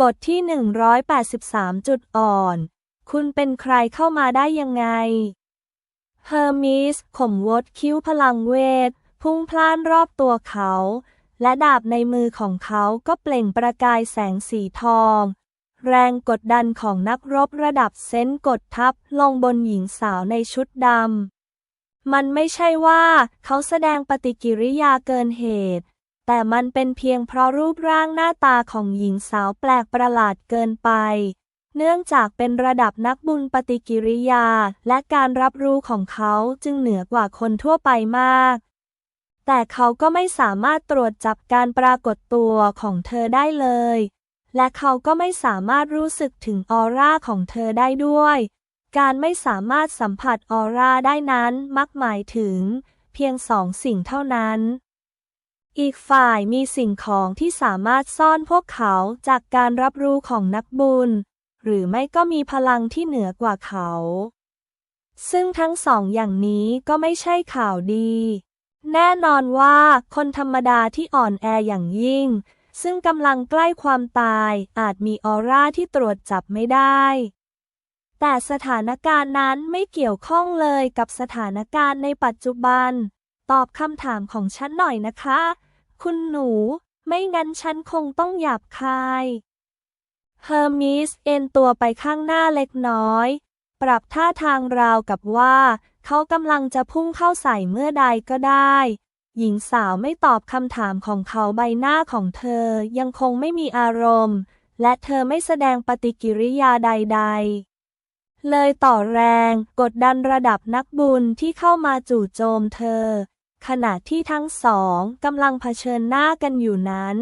บทที่ 183 จุดอ่อน คุณเป็นใครเข้ามาได้ยังไง เฮอร์มิสข่มวดคิ้วพลังเวท พุ่งพล่านรอบตัวเขา และดาบในมือของเขาก็เปล่งประกายแสงสีทอง แรงกดดันของนักรบระดับเซนกดทับลงบนหญิงสาวในชุดดำ มันไม่ใช่ว่าเขาแสดงปฏิกิริยาเกินเหตุ แต่มันเป็นเพียงเพราะรูปร่างหน้าตาของหญิงสาวแปลกประหลาดเกินไป เนื่องจากเป็นระดับนักบุญปฏิกิริยา และการรับรู้ของเขาจึงเหนือกว่าคนทั่วไปมาก แต่เขาก็ไม่สามารถตรวจจับการปรากฏตัวของเธอได้เลย และเขาก็ไม่สามารถรู้สึกถึงออร่าของเธอได้ด้วย การไม่สามารถสัมผัสออร่าได้นั้นมักหมายถึง เพียงสองสิ่งเท่านั้น อีกฝ่ายมีสิ่งของที่สามารถซ่อนพวกเขาจากการรับรู้ของนักบุญ หรือไม่ก็มีพลังที่เหนือกว่าเขา ซึ่งทั้งสองอย่างนี้ก็ไม่ใช่ข่าวดี แน่นอนว่าคนธรรมดาที่อ่อนแออย่างยิ่ง ซึ่งกำลังใกล้ความตายอาจมีออร่าที่ตรวจจับไม่ได้ แต่สถานการณ์นั้นไม่เกี่ยวข้องเลยกับสถานการณ์ในปัจจุบันตอบคำถามของฉันหน่อยนะคะ คุณหนู ไม่งั้นฉันคงต้องหยาบคายเฮอร์มิสเอ็นตัวไปข้างหน้าเล็กน้อย ปรับท่าทางราวกับว่า เขากำลังจะพุ่งเข้าใส่เมื่อใดก็ได้ หญิงสาวไม่ตอบคำถามของเขาใบหน้าของเธอยังคงไม่มีอารมณ์ และเธอไม่แสดงปฏิกิริยาใด ๆ เลยต่อแรงกดดันระดับนักบุญที่เข้ามาจู่โจมเธอ ขณะที่ทั้งสองกำลังเผชิญหน้ากันอยู่นั้น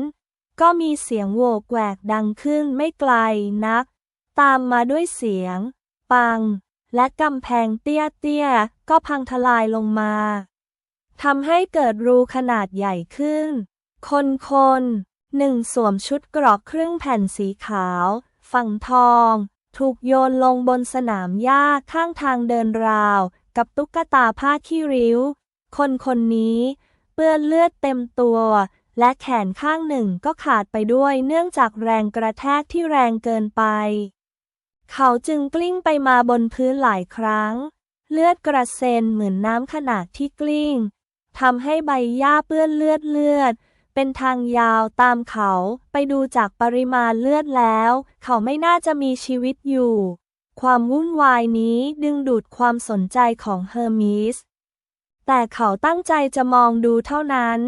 ก็มีเสียงโหวกแวกดังขึ้นไม่ไกลนัก ตามมาด้วยเสียง ปัง และกำแพงเตี้ยๆก็พังทลายลงมาทำให้เกิดรูขนาดใหญ่ขึ้น คนคนหนึ่งสวมชุดกรอกครึ่งแผ่นสีขาว ฝั่งทอง ถูกโยนลงบนสนามหญ้าข้างทางเดินราว กับตุ๊กตาผ้าขี้ริ้ว คนคนนี้เปื้อนเลือดเต็มตัว และแขนข้างหนึ่งก็ขาดไปด้วยเนื่องจากแรงกระแทกที่แรงเกินไป เขาจึงกลิ้งไปมาบนพื้นหลายครั้ง เลือดกระเซ็นเหมือนน้ำขนาดที่กลิ้งทำให้ใบหญ้าเปื้อนเลือดเลือด เป็นทางยาวตามเขาไปดูจากปริมาณเลือดแล้ว เขาไม่น่าจะมีชีวิตอยู่ ความวุ่นวายนี้ดึงดูดความสนใจของเฮอร์มิส แต่เขาตั้งใจจะมองดูเท่านั้น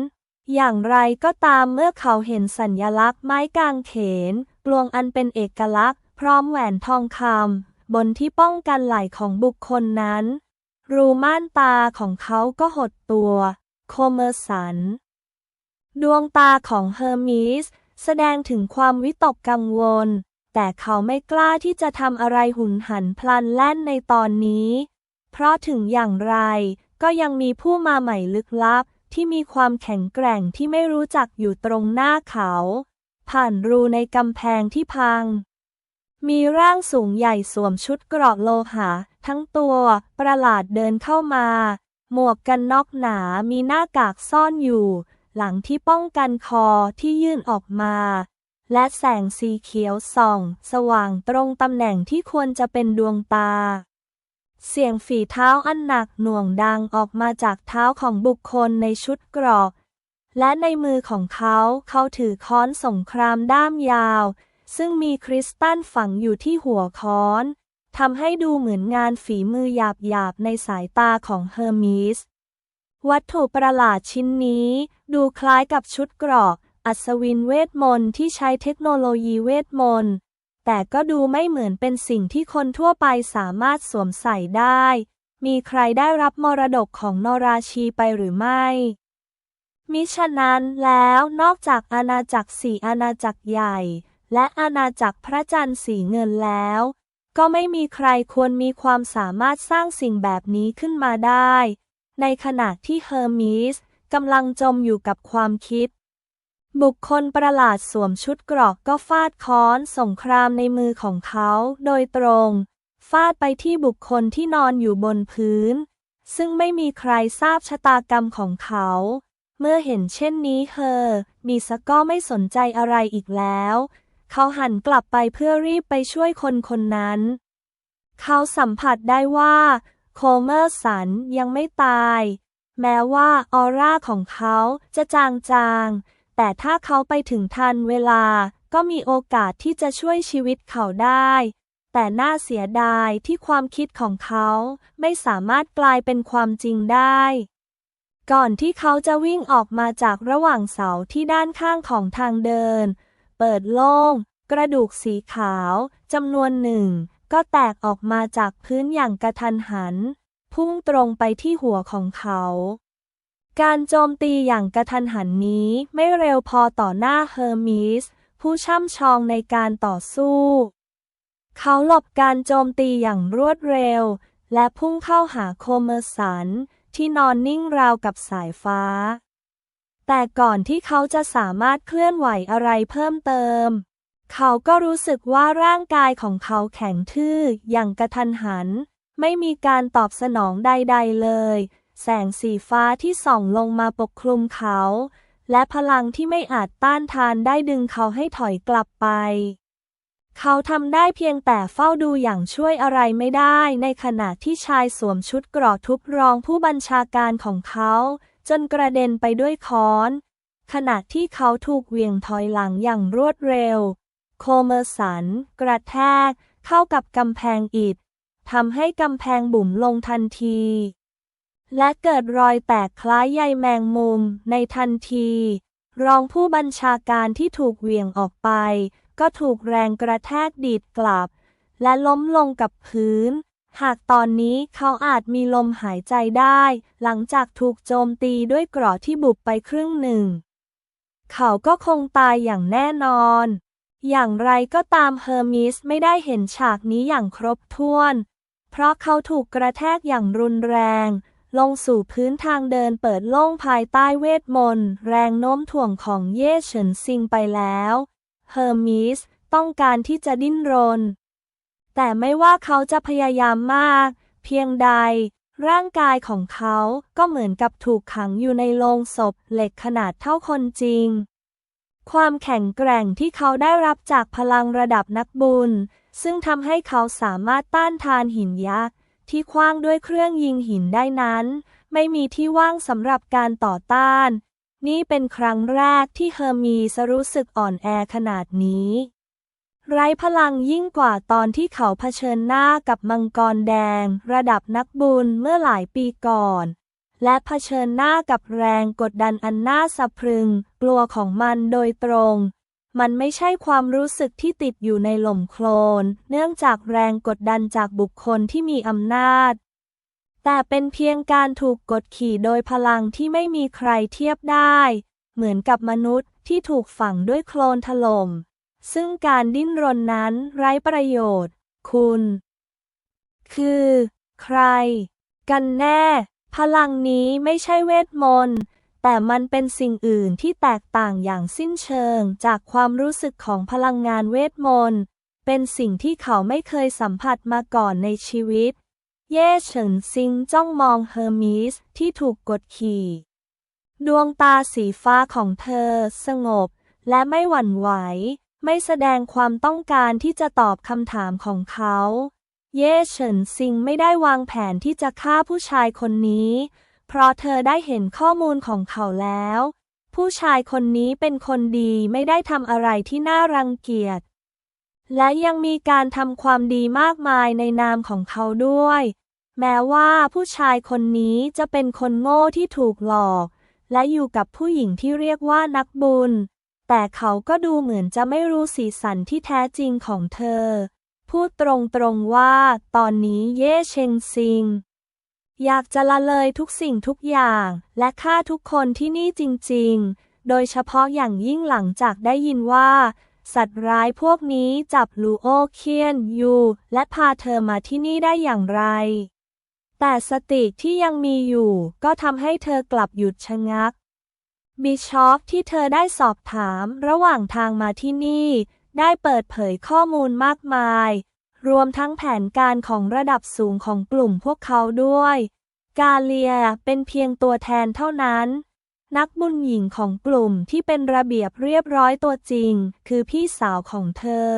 อย่างไรก็ตามเมื่อเขาเห็นสัญญลักษณ์ไม้กางเขนกลวงอันเป็นเอกลักษณ์ พร้อมแหวนทองคำบนที่ป้องกันไหล่ของบุคคลนั้น รูม่านตาของเขาก็หดตัว โคเมอร์สัน ดวงตาของเฮอร์มิสแสดงถึงความวิตกกังวล แต่เขาไม่กล้าที่จะทำอะไรหุนหันพลันแล่นในตอนนี้ เพราะถึงอย่างไร ก็ยังมีผู้มาใหม่ลึกลับ ที่มีความแข็งแกร่งที่ไม่รู้จักอยู่ตรงหน้าเขา ผ่านรูในกำแพงที่พัง มีร่างสูงใหญ่สวมชุดเกราะโลหะทั้งตัวประหลาดเดินเข้ามา หมวกกันน็อกหนามีหน้ากากซ่อนอยู่ หลังที่ป้องกันคอที่ยื่นออกมาและแสงสีเขียวส่อง สว่างตรงตำแหน่งที่ควรจะเป็นดวงตา เสียงฝีเท้าอันหนักหน่วงดังออกมาจากเท้าของบุคคลในชุดเกราะและในมือของเขาเขาถือค้อนสงครามด้ามยาว ซึ่งมีคริสตัลฝังอยู่ที่หัวค้อนทำให้ดูเหมือนงานฝีมือหยาบๆในสายตาของเฮอร์มิส วัตถุประหลาดชิ้นนี้ ดูคล้ายกับชุดเกราะอัศวินเวทมนต์ที่ใช้เทคโนโลยีเวทมนต์ แต่ก็ดูไม่เหมือนเป็นสิ่งที่คนทั่วไปสามารถสวมใส่ได้ มีใครได้รับมรดกของนราชีไปหรือไม่ มิฉะนั้นแล้วนอกจากอาณาจักรสี่อาณาจักรใหญ่ และอาณาจักรพระจันทร์สีเงินแล้ว ก็ไม่มีใครควรมีความสามารถสร้างสิ่งแบบนี้ขึ้นมาได้ ในขณะที่เฮอร์มิสกำลังจมอยู่กับความคิด บุคคลประหลาดสวมชุดเกรอกก็ฟาดค้อนสงครามในมือของเขาโดยตรง ฟาดไปที่บุคคลที่นอนอยู่บนพื้น ซึ่งไม่มีใครทราบชะตากรรมของเขา เมื่อเห็นเช่นนี้เฮอมิสก็ไม่สนใจอะไรอีกแล้ว เขาหันกลับไปเพื่อรีบไปช่วยคนคนนั้น เขาสัมผัสได้ว่า โคเมอร์สันยังไม่ตาย แม้ว่าออร่าของเขาจะจางๆ แต่ถ้าเขาไปถึงทันเวลา ก็มีโอกาสที่จะช่วยชีวิตเขาได้ แต่น่าเสียดายที่ความคิดของเขาไม่สามารถกลายเป็นความจริงได้ ก่อนที่เขาจะวิ่งออกมาจากระหว่างเสาที่ด้านข้างของทางเดิน เปิดโล่ง กระดูกสีขาวจำนวนหนึ่ง ก็แตกออกมาจากพื้นอย่างกระทันหัน พุ่งตรงไปที่หัวของเขา การโจมตีอย่างกระทันหันนี้ไม่เร็วพอต่อหน้าเฮอร์มิส ผู้ช่ำชองในการต่อสู้ เขาหลบการโจมตีอย่างรวดเร็ว และพุ่งเข้าหาโคเมอร์สัน ที่นอนนิ่งราวกับสายฟ้า แต่ก่อนที่เขาจะสามารถเคลื่อนไหวอะไรเพิ่มเติม เขาก็รู้สึกว่าร่างกายของเขาแข็งทื่ออย่างกระทันหัน ไม่มีการตอบสนองใด ๆเลย แสงสีฟ้าที่ส่องลงมาปกคลุมเขา และพลังที่ไม่อาจต้านทานได้ดึงเขาให้ถอยกลับไป เขาทำได้เพียงแต่เฝ้าดูอย่างช่วยอะไรไม่ได้ ในขณะที่ชายสวมชุดเกราะทุบรองผู้บัญชาการของเขา จนกระเด็นไปด้วยค้อน ขณะที่เขาถูกเวียงถอยหลังอย่างรวดเร็ว โคเมอร์สัน กระแทก เข้ากับกำแพงอิฐทำให้กำแพงบุ๋มลงทันที และเกิดรอยแตกคล้ายใยแมงมุมในทันที รองผู้บัญชาการที่ถูกเหวี่ยงออกไป ก็ถูกแรงกระแทกดีดกลับ และล้มลงกับพื้น หากตอนนี้เขาอาจมีลมหายใจได้ หลังจากถูกโจมตีด้วยกราะที่บุบไปครึ่งหนึ่ง เขาก็คงตายอย่างแน่นอน อย่างไรก็ตามเฮอร์มิสไม่ได้เห็นฉากนี้อย่างครบถ้วน เพราะเขาถูกกระแทกอย่างรุนแรง ลงสู่พื้นทางเดินเปิดโล่งภายใต้เวทมนต์ แรงโน้มถ่วงของเย่เฉินซิงไปแล้ว เฮอร์มิสต้องการที่จะดิ้นรน แต่ไม่ว่าเขาจะพยายามมาก เพียงใด ร่างกายของเขาก็เหมือนกับถูกขังอยู่ในโลงศพเหล็กขนาดเท่าคนจริง ความแข็งแกร่งที่เขาได้รับจากพลังระดับนักบุญ ซึ่งทำให้เขาสามารถต้านทานหินยักษ์ ที่คว้างด้วยเครื่องยิงหินได้นั้น ไม่มีที่ว่างสำหรับการต่อต้าน นี่เป็นครั้งแรกที่เฮอร์มีสรู้สึกอ่อนแอขนาดนี้ ไร้พลังยิ่งกว่าตอนที่เขาเผชิญหน้ากับมังกรแดง ระดับนักบุญเมื่อหลายปีก่อน และเผชิญหน้ากับแรงกดดันอันน่าสะพรึง กลัวของมันโดยตรง มันไม่ใช่ความรู้สึกที่ติดอยู่ในหล่มโคลน เนื่องจากแรงกดดันจากบุคคลที่มีอำนาจ แต่เป็นเพียงการถูกกดขี่โดยพลังที่ไม่มีใครเทียบได้ เหมือนกับมนุษย์ที่ถูกฝังด้วยโคลนถล่ม ซึ่งการดิ้นรนนั้นไร้ประโยชน์ คุณ คือ ใคร กันแน่ พลังนี้ไม่ใช่เวทมนต์ แต่มันเป็นสิ่งอื่นที่แตกต่างอย่างสิ้นเชิงจากความรู้สึกของพลังงานเวทมนต์ เป็นสิ่งที่เขาไม่เคยสัมผัสมาก่อนในชีวิต เย่เฉินซิงจ้องมองเฮอร์มิสที่ถูกกดขี่ ดวงตาสีฟ้าของเธอสงบและไม่หวั่นไหว ไม่แสดงความต้องการที่จะตอบคำถามของเขา เย่เฉินซิงไม่ได้วางแผนที่จะฆ่าผู้ชายคนนี้ เพราะเธอได้เห็นข้อมูลของเขาแล้ว ผู้ชายคนนี้เป็นคนดีไม่ได้ทำอะไรที่น่ารังเกียจ และยังมีการทำความดีมากมายในนามของเขาด้วย แม้ว่าผู้ชายคนนี้จะเป็นคนโง่ที่ถูกหลอก และอยู่กับผู้หญิงที่เรียกว่านักบุญ แต่เขาก็ดูเหมือนจะไม่รู้สีสันที่แท้จริงของเธอ พูดตรงๆว่า ตอนนี้เย่เชงซิง อยากจะละเลยทุกสิ่งทุกอย่าง และฆ่าทุกคนที่นี่จริง ๆ โดยเฉพาะอย่างยิ่งหลังจากได้ยินว่า สัตว์ร้ายพวกนี้จับลูโอเคียนอยู่และพาเธอมาที่นี่ได้อย่างไร แต่สติที่ยังมีอยู่ ก็ทำให้เธอกลับหยุดชะงัก บิชอปที่เธอได้สอบถามระหว่างทางมาที่นี่ ได้เปิดเผยข้อมูลมากมาย รวมทั้งแผนการของระดับสูงของกลุ่มพวกเขาด้วย กาเลียเป็นเพียงตัวแทนเท่านั้น นักบุญหญิงของกลุ่มที่เป็นระเบียบเรียบร้อยตัวจริง คือพี่สาวของเธอ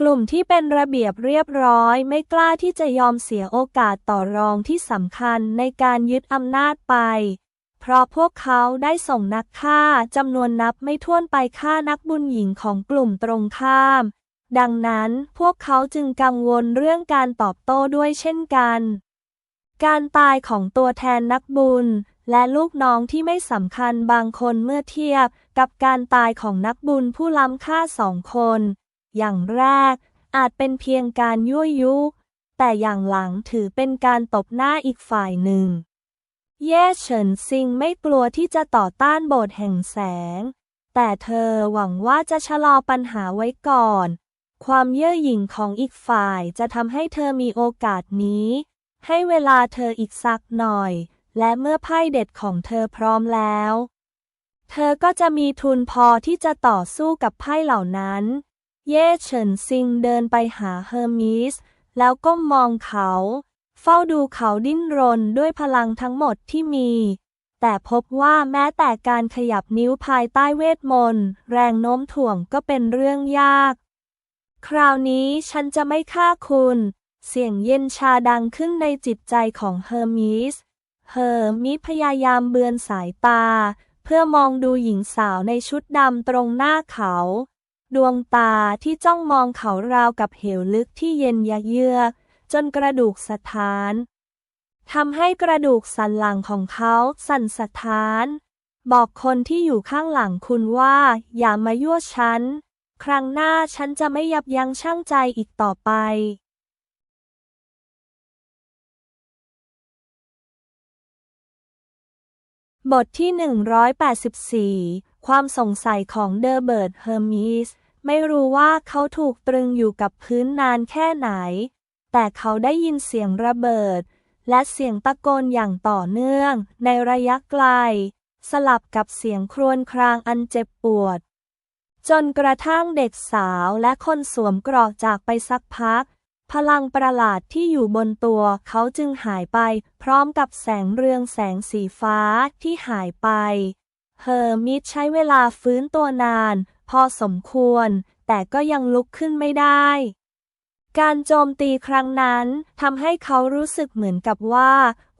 กลุ่มที่เป็นระเบียบเรียบร้อยไม่กล้าที่จะยอมเสียโอกาสต่อรองที่สำคัญในการยึดอำนาจไปเพราะพวกเขาได้ส่งนักฆ่าจำนวนนับไม่ถ้วนไปฆ่านักบุญหญิงของกลุ่มตรงข้าม ดังนั้นพวกเขาจึงกังวลเรื่องการตอบโต้ด้วยเช่นกัน การตายของตัวแทนนักบุญ และลูกน้องที่ไม่สำคัญบางคนเมื่อเทียบกับการตายของนักบุญผู้ล้ำค่าสองคน อย่างแรกอาจเป็นเพียงการยั่วยุแต่อย่างหลังถือเป็นการตบหน้าอีกฝ่ายหนึ่ง เย่เฉินซิงไม่กลัวที่จะต่อต้านโบสถ์แห่งแสง แต่เธอหวังว่าจะชะลอปัญหาไว้ก่อน ความเย่อหยิ่งของอีกฝ่ายจะทำให้เธอมีโอกาสนี้ ให้เวลาเธออีกสักหน่อย และเมื่อไพ่เด็ดของเธอพร้อมแล้ว เธอก็จะมีทุนพอที่จะต่อสู้กับไพ่เหล่านั้น เย่เฉินซิงเดินไปหาเฮอร์มิส แล้วก้มมองเขา เฝ้าดูเขาดิ้นรนด้วยพลังทั้งหมดที่มี แต่พบว่าแม้แต่การขยับนิ้วภายใต้เวทมนต์แรงโน้มถ่วงก็เป็นเรื่องยาก คราวนี้ฉันจะไม่ฆ่าคุณ เสียงเย็นชาดังขึ้นในจิตใจของเฮอร์มิส เฮอร์มิสพยายามเบือนสายตา เพื่อมองดูหญิงสาวในชุดดำตรงหน้าเขา ดวงตาที่จ้องมองเขาราวกับเหวลึกที่เย็นยะเยือกจนกระดูกสะท้านทำให้กระดูกสันหลังของเขาสั่นสะท้าน บอกคนที่อยู่ข้างหลังคุณว่า อย่ามายั่วฉัน ครั้งหน้าฉันจะไม่ยับยั้งชั่งใจอีกต่อไปบทที่ 184 ความสงสัยของเดอร์เบิร์ตเฮอร์มิสไม่รู้ว่าเขาถูกตรึงอยู่กับพื้นนานแค่ไหน แต่เขาได้ยินเสียงระเบิด และเสียงตะโกนอย่างต่อเนื่องในระยะไกล สลับกับเสียงครวญครางอันเจ็บปวด จนกระทั่งเด็กสาวและคนสวมเกรอกจากไปสักพัก พลังประหลาดที่อยู่บนตัวเขาจึงหายไป พร้อมกับแสงเรืองแสงสีฟ้าที่หายไป เฮอร์มิสใช้เวลาฟื้นตัวนาน พอสมควร แต่ก็ยังลุกขึ้นไม่ได้ การโจมตีครั้งนั้นทำให้เขารู้สึกเหมือนกับว่า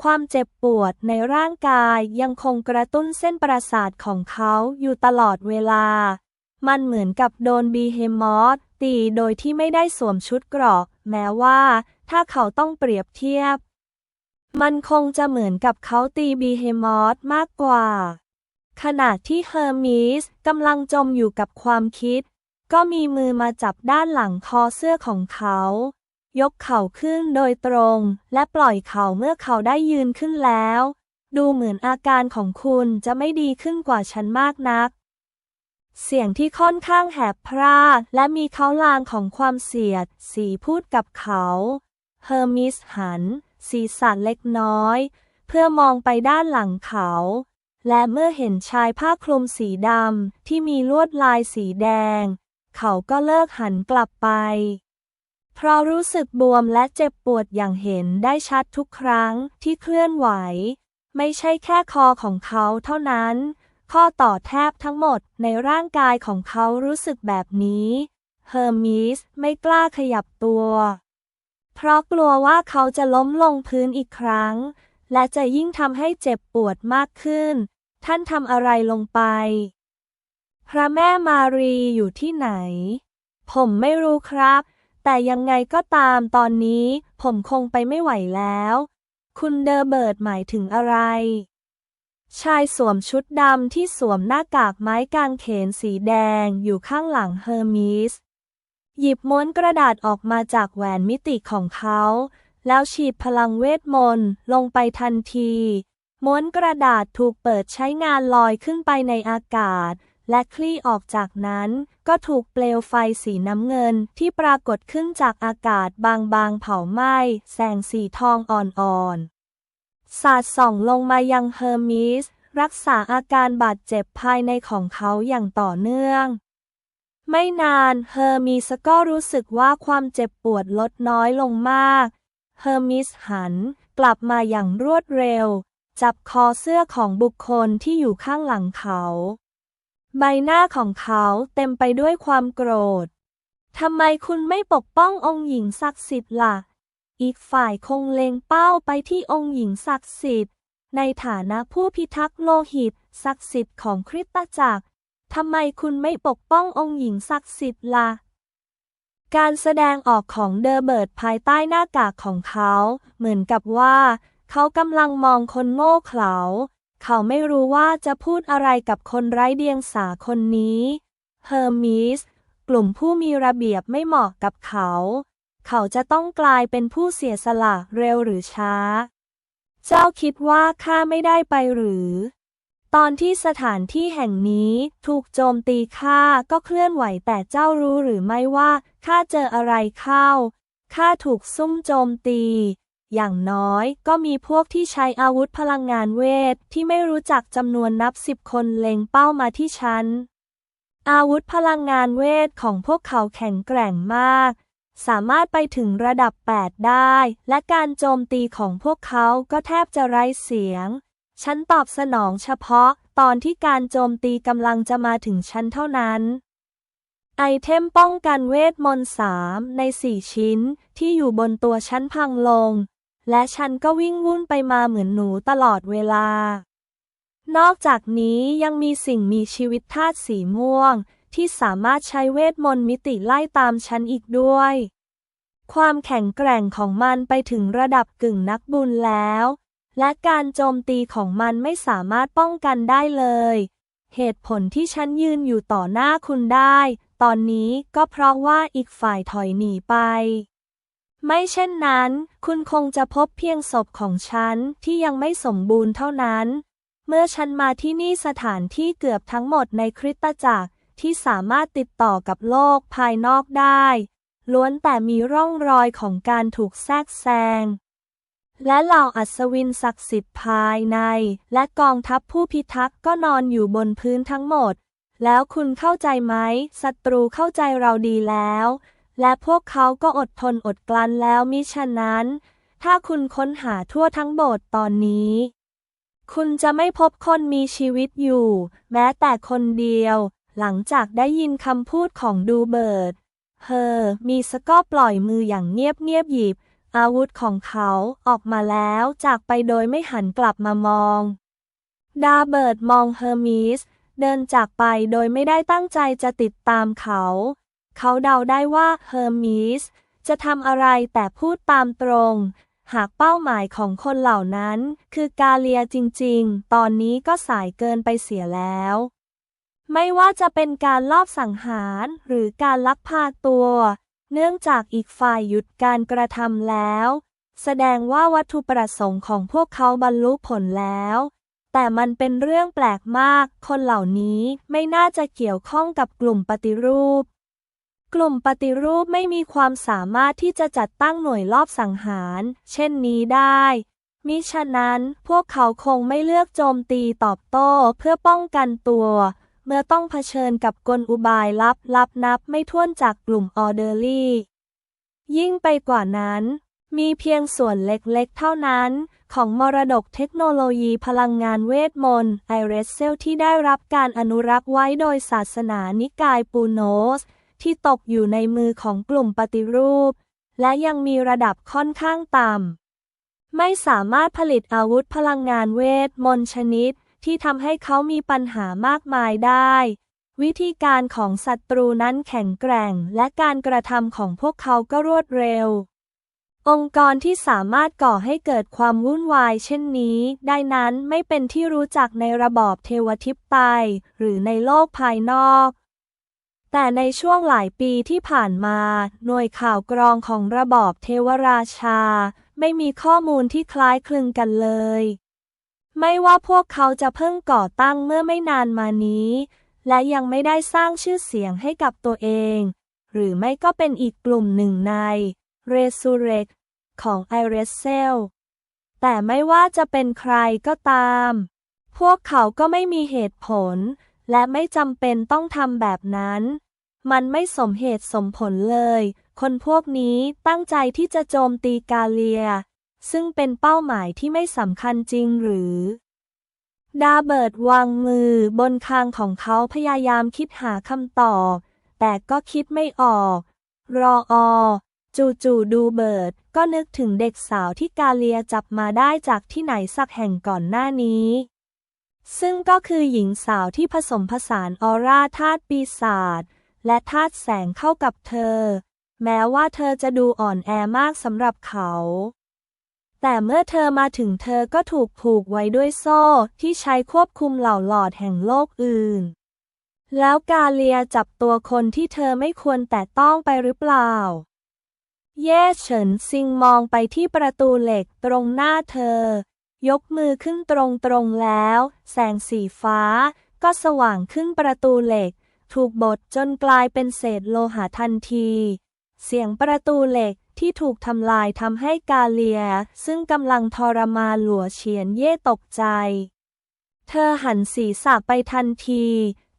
ความเจ็บปวดในร่างกายยังคงกระตุ้นเส้นประสาทของเขาอยู่ตลอดเวลา มันเหมือนกับโดนบีเฮมอสตีโดยที่ไม่ได้สวมชุดเกราะ แม้ว่า ถ้าเขาต้องเปรียบเทียบ มันคงจะเหมือนกับเขาตีบีเฮมอสมากกว่า ขณะที่เฮอร์มิสกำลังจมอยู่กับความคิด ก็มีมือมาจับด้านหลังคอเสื้อของเขา ยกเข่าขึ้นโดยตรง และปล่อยเข่าเมื่อเขาได้ยืนขึ้นแล้ว ดูเหมือนอาการของคุณจะไม่ดีขึ้นกว่าฉันมากนัก เสียงที่ค่อนข้างแหบพร่าและมีเขาลางของความเสียดสีพูดกับเขาเฮอร์มิสหัน ศีรษะเล็กน้อย เพื่อมองไปด้านหลังเขา และเมื่อเห็นชายผ้าคลุมสีดำที่มีลวดลายสีแดง เขาก็เลิกหันกลับไป เพราะรู้สึกบวมและเจ็บปวดอย่างเห็นได้ชัดทุกครั้งที่เคลื่อนไหว ไม่ใช่แค่คอของเขาเท่านั้น ข้อต่อแทบทั้งหมดในร่างกายของเขารู้สึกแบบนี้ เฮอร์มิสไม่กล้าขยับตัว เพราะกลัวว่าเขาจะล้มลงพื้นอีกครั้ง และจะยิ่งทำให้เจ็บปวดมากขึ้น ท่านทำอะไรลงไป พระแม่มารีอยู่ที่ไหน ผมไม่รู้ครับ แต่ยังไงก็ตามตอนนี้ผมคงไปไม่ไหวแล้ว คุณเดอร์เบิร์ดหมายถึงอะไร ชายสวมชุดดำที่สวมหน้ากากไม้กางเขนสีแดงอยู่ข้างหลังเฮอร์มิส หยิบม้วนกระดาษออกมาจากแหวนมิติของเขา แล้วฉีดพลังเวทมนต์ลงไปทันที ม้วนกระดาษถูกเปิดใช้งานลอยขึ้นไปในอากาศ และคลี่ออกจากนั้นก็ถูกเปลวไฟสีน้ำเงินที่ปรากฏขึ้นจากอากาศบางๆเผาไหม้แสงสีทองอ่อนๆ สาดส่องลงมายังเฮอร์มิส รักษาอาการบาดเจ็บภายในของเขาอย่างต่อเนื่อง ไม่นานเฮอร์มิสก็รู้สึกว่าความเจ็บปวดลดน้อยลงมาก เฮอร์มิสหันกลับมาอย่างรวดเร็ว จับคอเสื้อของบุคคลที่อยู่ข้างหลังเขา ใบหน้าของเขาเต็มไปด้วยความโกรธทำไมคุณไม่ปกป้ององค์หญิงศักดิ์สิทธิ์ล่ะ อีกฝ่ายคงเล็งเป้าไปที่องค์หญิงศักดิ์สิทธิ์ ในฐานะผู้พิทักษ์โลหิต ศักดิ์สิทธิ์ของคริสตจักรทำไมคุณไม่ปกป้ององค์หญิงศักดิ์สิทธิ์ล่ะการแสดงออกของเดอเบิร์ตภายใต้หน้ากากของเขา เหมือนกับว่า เขากำลังมองคนโง่เขลา เขาไม่รู้ว่าจะพูดอะไรกับคนไร้เดียงสาคนนี้เฮอร์มิส กลุ่มผู้มีระเบียบไม่เหมาะกับเขา เขาจะต้องกลายเป็นผู้เสียสละเร็วหรือช้า เจ้าคิดว่าข้าไม่ได้ไปหรือ ตอนที่สถานที่แห่งนี้ถูกโจมตีข้าก็เคลื่อนไหวแต่เจ้ารู้หรือไม่ว่าข้าเจออะไรเข้าข้าถูกซุ่มโจมตี อย่างน้อยก็มีพวกที่ใช้อาวุธพลังงานเวทที่ไม่รู้จักจำนวนนับสิบคนเล็งเป้ามาที่ฉันอาวุธพลังงานเวทของพวกเขาแข็งแกร่งมาก สามารถไปถึงระดับ 8 ได้ และการโจมตีของพวกเขาก็แทบจะไร้เสียง ฉันตอบสนองเฉพาะตอนที่การโจมตีกำลังจะมาถึงฉันเท่านั้นไอเทมป้องกันเวทมนต์สามในสี่ชิ้นที่อยู่บนตัวฉันพังลง และฉันก็วิ่งวุ่นไปมาเหมือนหนูตลอดเวลา นอกจากนี้ยังมีสิ่งมีชีวิตธาตุสีม่วง ที่สามารถใช้เวทมนต์มิติไล่ตามฉันอีกด้วย ความแข็งแกร่งของมันไปถึงระดับกึ่งนักบุญแล้ว และการโจมตีของมันไม่สามารถป้องกันได้เลย เหตุผลที่ฉันยืนอยู่ต่อหน้าคุณได้ ตอนนี้ก็เพราะว่าอีกฝ่ายถอยหนีไป ไม่เช่นนั้น คุณคงจะพบเพียงศพของฉันที่ยังไม่สมบูรณ์เท่านั้น เมื่อฉันมาที่นี่สถานที่เกือบทั้งหมดในคริสตจักร ที่สามารถติดต่อกับโลกภายนอกได้ ล้วนแต่มีร่องรอยของการถูกแทรกแซง และเหล่าอัศวินศักดิ์สิทธิ์ภายใน และกองทัพผู้พิทักษ์ก็นอนอยู่บนพื้นทั้งหมด แล้วคุณเข้าใจไหมศัตรูเข้าใจเราดีแล้ว และพวกเขาก็อดทนอดกลั้นแล้วมิฉะนั้น ถ้าคุณค้นหาทั่วทั้งโบสถ์ตอนนี้คุณจะไม่พบคนมีชีวิตอยู่ แม้แต่คนเดียว หลังจากได้ยินคำพูดของดูเบิร์ด เฮอ มีสก็ปล่อยมืออย่างเงียบเงียบๆหยิบ อาวุธของเขาออกมาแล้วจากไปโดยไม่หันกลับมามอง ดาเบิร์ดมองเฮอร์มิส เดินจากไปโดยไม่ได้ตั้งใจจะติดตามเขา เขาเดาได้ว่าเฮอร์มิสจะทำอะไรแต่พูดตามตรง หากเป้าหมายของคนเหล่านั้นคือกาเลียจริงๆ ตอนนี้ก็สายเกินไปเสียแล้ว ไม่ว่าจะเป็นการลอบสังหารหรือการลักพาตัว เนื่องจากอีกฝ่ายหยุดการกระทำแล้ว แสดงว่าวัตถุประสงค์ของพวกเขาบรรลุผลแล้ว แต่มันเป็นเรื่องแปลกมาก คนเหล่านี้ไม่น่าจะเกี่ยวข้องกับกลุ่มปฏิรูป กลุ่มปฏิรูปไม่มีความสามารถที่จะจัดตั้งหน่วยลอบสังหาร เช่นนี้ได้มิฉะนั้นพวกเขาคงไม่เลือกโจมตีตอบโต้เพื่อป้องกันตัว เมื่อต้องเผชิญกับกลอุบายลับลับนับไม่ถ้วนจากกลุ่มออเดอร์ลี่ ยิ่งไปกว่านั้น มีเพียงส่วนเล็กๆเท่านั้นของมรดกเทคโนโลยีพลังงานเวทมนต์ไอเรสเซลที่ได้รับการอนุรักษ์ไว้โดยศาสนานิกายปูโนส ที่ตกอยู่ในมือของกลุ่มปฏิรูป และยังมีระดับค่อนข้างต่ำไม่สามารถผลิตอาวุธพลังงานเวทมนต์ชนิด ที่ทำให้เขามีปัญหามากมายได้ วิธีการของศัตรูนั้นแข็งแกร่ง และการกระทำของพวกเขาก็รวดเร็ว องค์กรที่สามารถก่อให้เกิดความวุ่นวายเช่นนี้ ได้นั้นไม่เป็นที่รู้จักในระบอบเทวทิปไตยหรือในโลกภายนอกแต่ในช่วงหลายปีที่ผ่านมา หน่วยข่าวกรองของระบอบเทวราชา ไม่มีข้อมูลที่คล้ายคลึงกันเลย ไม่ว่าพวกเขาจะเพิ่งก่อตั้งเมื่อไม่นานมานี้ และยังไม่ได้สร้างชื่อเสียงให้กับตัวเอง หรือไม่ก็เป็นอีกกลุ่มหนึ่งใน Resurrect ของ i r e s e l แต่ไม่ว่าจะเป็นใครก็ตาม พวกเขาก็ไม่มีเหตุผล และไม่จำเป็นต้องทำแบบนั้น มันไม่สมเหตุสมผลเลย คนพวกนี้ตั้งใจที่จะโจมตีกาเลีย ซึ่งเป็นเป้าหมายที่ไม่สำคัญจริงหรือ ดาเบิร์ดวางมือบนคางของเขาพยายามคิดหาคำตอบ แต่ก็คิดไม่ออก รออจู่ๆดูเบิร์ดก็นึกถึงเด็กสาวที่กาเลียจับมาได้จากที่ไหนสักแห่งก่อนหน้านี้ ซึ่งก็คือหญิงสาวที่ผสมผสานออร่าธาตุปีศาจและธาตุแสงเข้ากับเธอ แม้ว่าเธอจะดูอ่อนแอมากสำหรับเขา แต่เมื่อเธอมาถึงเธอก็ถูกผูกไว้ด้วยโซ่ที่ใช้ควบคุมเหล่าหลอดแห่งโลกอื่น แล้วกาเลียจับตัวคนที่เธอไม่ควรแต่ต้องไปหรือเปล่า เย่เฉินซิงมองไปที่ประตูเหล็กตรงหน้าเธอ ยกมือขึ้นตรงๆแล้ว แสงสีฟ้าก็สว่างขึ้นประตูเหล็ก ถูกบดจนกลายเป็นเศษโลหะทันที เสียงประตูเหล็ก ที่ถูกทำลายทำให้กาเลีย ซึ่งกำลังทรมานหลัวเฉียนเย่ตกใจ เธอหันศีรษะไปทันที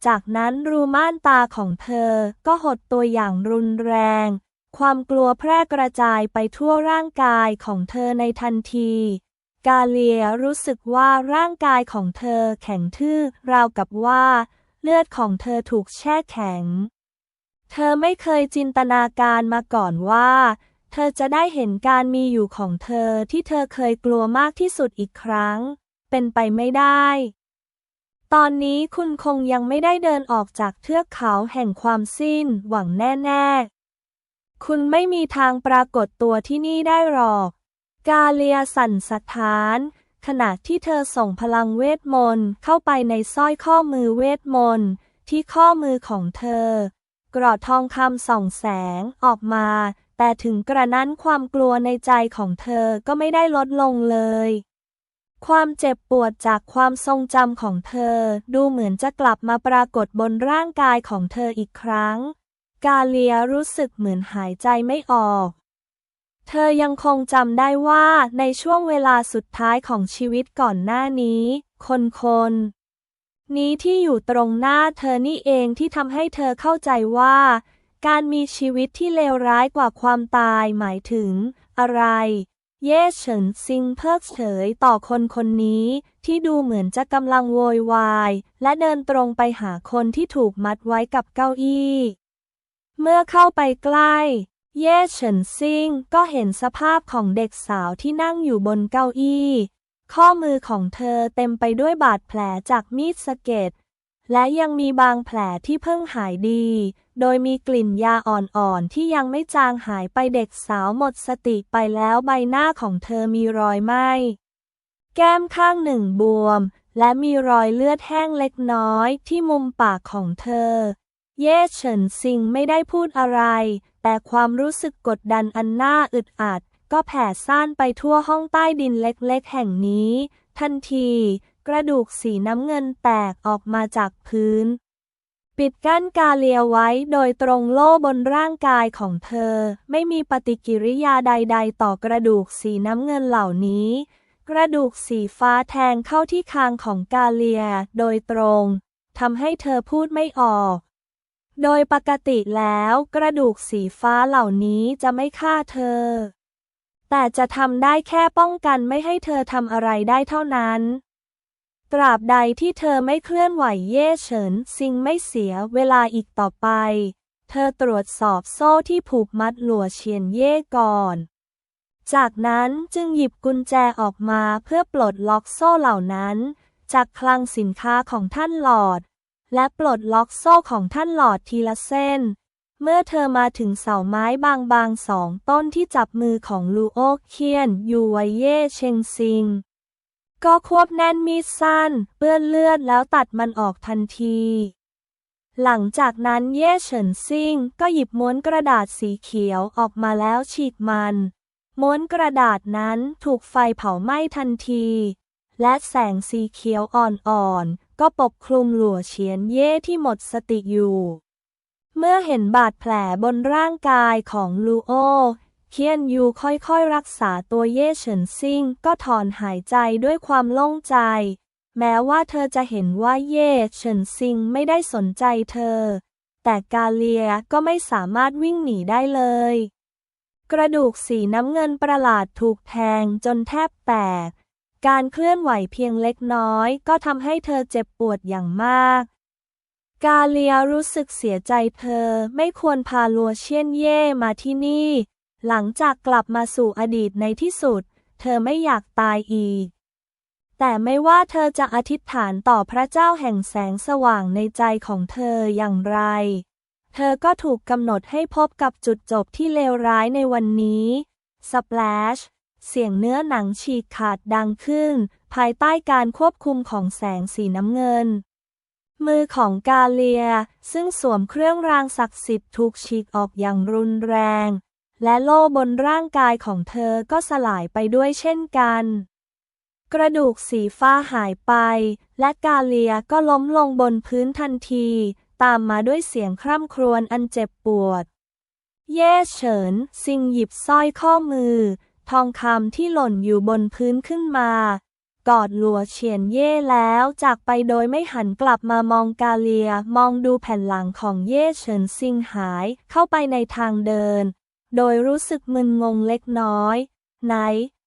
จากนั้นรูม่านตาของเธอก็หดตัวอย่างรุนแรง ความกลัวแพร่กระจายไปทั่วร่างกายของเธอในทันที กาเลียรู้สึกว่าร่างกายของเธอแข็งทื่อราวกับว่า เลือดของเธอถูกแช่แข็ง เธอไม่เคยจินตนาการมาก่อนว่า เธอจะได้เห็นการมีอยู่ของเธอที่เธอเคยกลัวมากที่สุดอีกครั้ง เป็นไปไม่ได้ ตอนนี้คุณคงยังไม่ได้เดินออกจากเทือกเขาแห่งความสิ้นหวังแน่ๆ คุณไม่มีทางปรากฏตัวที่นี่ได้หรอก กาเลียสั่นสะท้าน ขณะที่เธอส่งพลังเวทมนต์เข้าไปในสร้อยข้อมือเวทมนต์ที่ข้อมือของเธอกรอดทองคำส่องแสงออกมา แต่ถึงกระนั้นความกลัวในใจของเธอก็ไม่ได้ลดลงเลย ความเจ็บปวดจากความทรงจำของเธอดูเหมือนจะกลับมาปรากฏบนร่างกายของเธออีกครั้ง กาเลียรู้สึกเหมือนหายใจไม่ออก เธอยังคงจำได้ว่าในช่วงเวลาสุดท้ายของชีวิตก่อนหน้านี้ คนคนนี้ที่อยู่ตรงหน้าเธอนี่เองที่ทำให้เธอเข้าใจว่า การมีชีวิตที่เลวร้ายกว่าความตายหมายถึง อะไร เย่เฉินซิงเพิกเฉยต่อคนคนนี้ ที่ดูเหมือนจะกำลังโวยวาย และเดินตรงไปหาคนที่ถูกมัดไว้กับเก้าอี้ เมื่อเข้าไปใกล้ เย่เฉินซิงก็เห็นสภาพของเด็กสาวที่นั่งอยู่บนเก้าอี้ ข้อมือของเธอเต็มไปด้วยบาดแผลจากมีดสะเก็ด และยังมีบางแผลที่เพิ่งหายดี โดยมีกลิ่นยาอ่อนๆ ที่ยังไม่จางหายไปเด็กสาวหมดสติไปแล้วใบหน้าของเธอมีรอยไหม้แก้มข้างหนึ่งบวม และมีรอยเลือดแห้งเล็กน้อยที่มุมปากของเธอ เย่เฉินซิงไม่ได้พูดอะไร แต่ความรู้สึกกดดันอันน่าอึดอัด ก็แผ่ซ่านไปทั่วห้องใต้ดินเล็กๆ แห่งนี้ ทันที กระดูกสีน้ำเงินแตกออกมาจากพื้น ปิดกั้นกาเลียไว้โดยตรงโล่บนร่างกายของเธอ ไม่มีปฏิกิริยาใด ๆ ต่อกระดูกสีน้ำเงินเหล่านี้ กระดูกสีฟ้าแทงเข้าที่คางของกาเลียโดยตรงทำให้เธอพูดไม่ออก โดยปกติแล้วกระดูกสีฟ้าเหล่านี้จะไม่ฆ่าเธอ แต่จะทำได้แค่ป้องกันไม่ให้เธอทำอะไรได้เท่านั้น ตราบใดที่เธอไม่เคลื่อนไหวเย่เฉินซิงไม่เสียเวลาอีกต่อไป เธอตรวจสอบโซ่ที่ผูกมัดหลัวเฉียนเย่ก่อน จากนั้นจึงหยิบกุญแจออกมาเพื่อปลดล็อกโซ่เหล่านั้น จากคลังสินค้าของท่านหลอด และปลดล็อกโซ่ของท่านหลอดทีละเส้น เมื่อเธอมาถึงเสาไม้บางๆสองต้นที่จับมือของลูโอเคียนยูไวเย่เชงซิง ก็ควบแน่นมีดสั้น เปื้อนเลือดแล้วตัดมันออกทันที หลังจากนั้นเย่เฉินซิ่งก็หยิบม้วนกระดาษสีเขียวออกมาแล้วฉีกมัน ม้วนกระดาษนั้นถูกไฟเผาไหม้ทันที และแสงสีเขียวอ่อนๆ ก็ปกคลุมหลัวเฉียนเย่ที่หมดสติอยู่ เมื่อเห็นบาดแผลบนร่างกายของลูโอ เคียนยูค่อยๆรักษาตัวเย่เฉินซิ่งก็ถอนหายใจด้วยความโล่งใจ แม้ว่าเธอจะเห็นว่าเย่เฉินซิงไม่ได้สนใจเธอ แต่กาเลียก็ไม่สามารถวิ่งหนีได้เลย กระดูกสีน้ำเงินประหลาดถูกแทงจนแทบแตก การเคลื่อนไหวเพียงเล็กน้อย ก็ทำให้เธอเจ็บปวดอย่างมาก กาเลียรู้สึกเสียใจเธอไม่ควรพาลัวเชียนเย่มาที่นี่ หลังจากกลับมาสู่อดีตในที่สุด เธอไม่อยากตายอีก แต่ไม่ว่าเธอจะอธิษฐานต่อพระเจ้าแห่งแสงสว่างในใจของเธออย่างไร เธอก็ถูกกำหนดให้พบกับจุดจบที่เลวร้ายในวันนี้สป a ชเสียงเนื้อหนังฉีกขาดดังขึ้น ภายใต้การควบคุมของแสงสีน้ำเงิน มือของกาเลีย ซึ่งสวมเครื่องรางศักดิ์สิทธิ์ถูกฉีกออกอย่างรุนแรง และโล่บนร่างกายของเธอก็สลายไปด้วยเช่นกัน กระดูกสีฟ้าหายไป และกาเลียก็ล้มลงบนพื้นทันที ตามมาด้วยเสียงคร่ำครวญอันเจ็บปวด เย่เฉินซิงหยิบสร้อยข้อมือ ทองคำที่หล่นอยู่บนพื้นขึ้นมากอดหลัวเฉียนเย่แล้วจากไปโดยไม่หันกลับมามองกาเลีย มองดูแผ่นหลังของเย่เฉินซิงหายเข้าไปในทางเดิน โดยรู้สึกมึนงงเล็กน้อย ไหน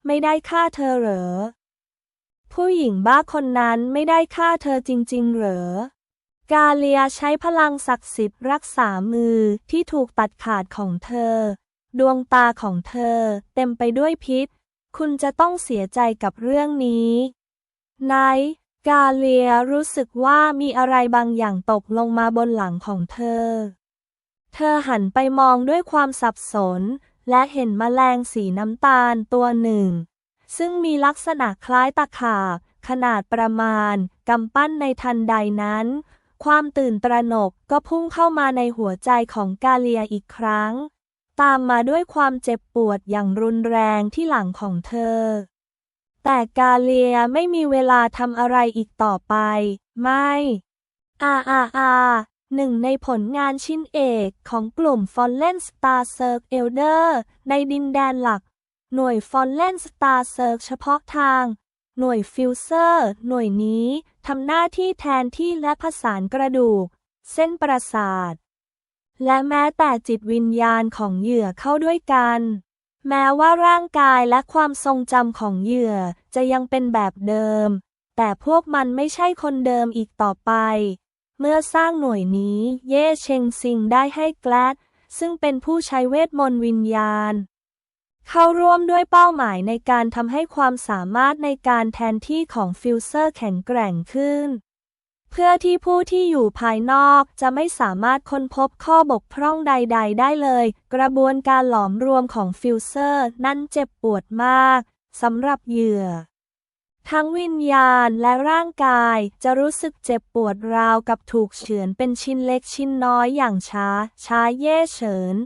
ไม่ได้ฆ่าเธอเหรอ ผู้หญิงบ้าคนนั้นไม่ได้ฆ่าเธอจริง ๆ เหรอ กาเลียใช้พลังศักดิ์สิทธิ์รักษามือที่ถูกตัดขาดของเธอ ดวงตาของเธอเต็มไปด้วยพิษ คุณจะต้องเสียใจกับเรื่องนี้ไนกาเลียรู้สึกว่ามีอะไรบางอย่างตกลงมาบนหลังของเธอ เธอหันไปมองด้วยความสับสน และเห็นแมลงสีน้ำตาลตัวหนึ่ง ซึ่งมีลักษณะคล้ายตะขาบ ขนาดประมาณกำปั้นในทันใดนั้น ความตื่นตระหนกก็พุ่งเข้ามาในหัวใจของกาเลียอีกครั้ง ตามมาด้วยความเจ็บปวดอย่างรุนแรงที่หลังของเธอ แต่กาเลียไม่มีเวลาทำอะไรอีกต่อไป ไม่อาอาอา หนึ่งในผลงานชิ้นเอกของกลุ่ม Fallen Star Circle Elder ในดินแดนหลัก หน่วย Fallen Star Circle เฉพาะทาง หน่วยฟิวเซอร์ หน่วยนี้ทำหน้าที่แทนที่และผสานกระดูก เส้นประสาท และแม้แต่จิตวิญญาณของเหยื่อเข้าด้วยกัน แม้ว่าร่างกายและความทรงจำของเหยื่อจะยังเป็นแบบเดิม แต่พวกมันไม่ใช่คนเดิมอีกต่อไป เมื่อสร้างหน่วยนี้เย่เชงซิงได้ให้แกลดซึ่งเป็นผู้ใช้เวทมนต์วิญญาณ เข้าร่วมด้วยเป้าหมายในการทำให้ความสามารถในการแทนที่ของฟิวเซอร์แข็งแกร่งขึ้น เพื่อที่ผู้ที่อยู่ภายนอกจะไม่สามารถค้นพบข้อบกพร่องใด ๆ ได้เลย กระบวนการหลอมรวมของฟิวเซอร์นั้นเจ็บปวดมากสำหรับเหยื่อ ทั้งวิญญาณและร่างกายจะรู้สึกเจ็บปวดราวกับถูกเฉือนเป็นชิ้นเล็กชิ้นน้อยอย่างช้า ช้าเย่เฉิน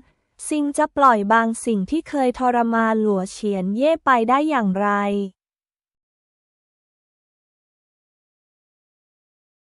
สิ่งจะปล่อยบางสิ่งที่เคยทรมานหลัวเฉียนเย่ไปได้อย่างไร